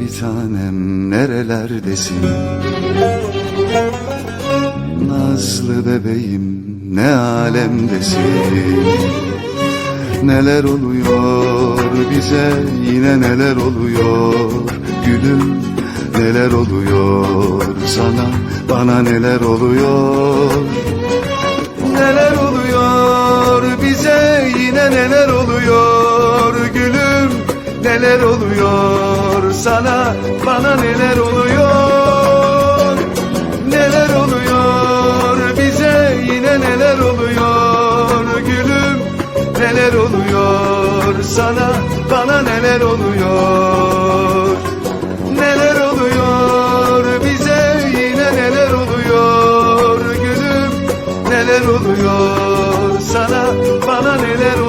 bir tanem nerelerdesin? Nazlı bebeğim ne alemdesin? Neler oluyor bize? Yine neler oluyor? Gülüm neler oluyor? Sana bana neler oluyor? Neler oluyor bize? Yine neler oluyor neler oluyor sana? Bana neler oluyor? Neler oluyor? Bize yine neler oluyor? Gülüm neler oluyor sana? Bana neler oluyor? Neler oluyor? Bize yine neler oluyor? Gülüm neler oluyor sana? Bana neler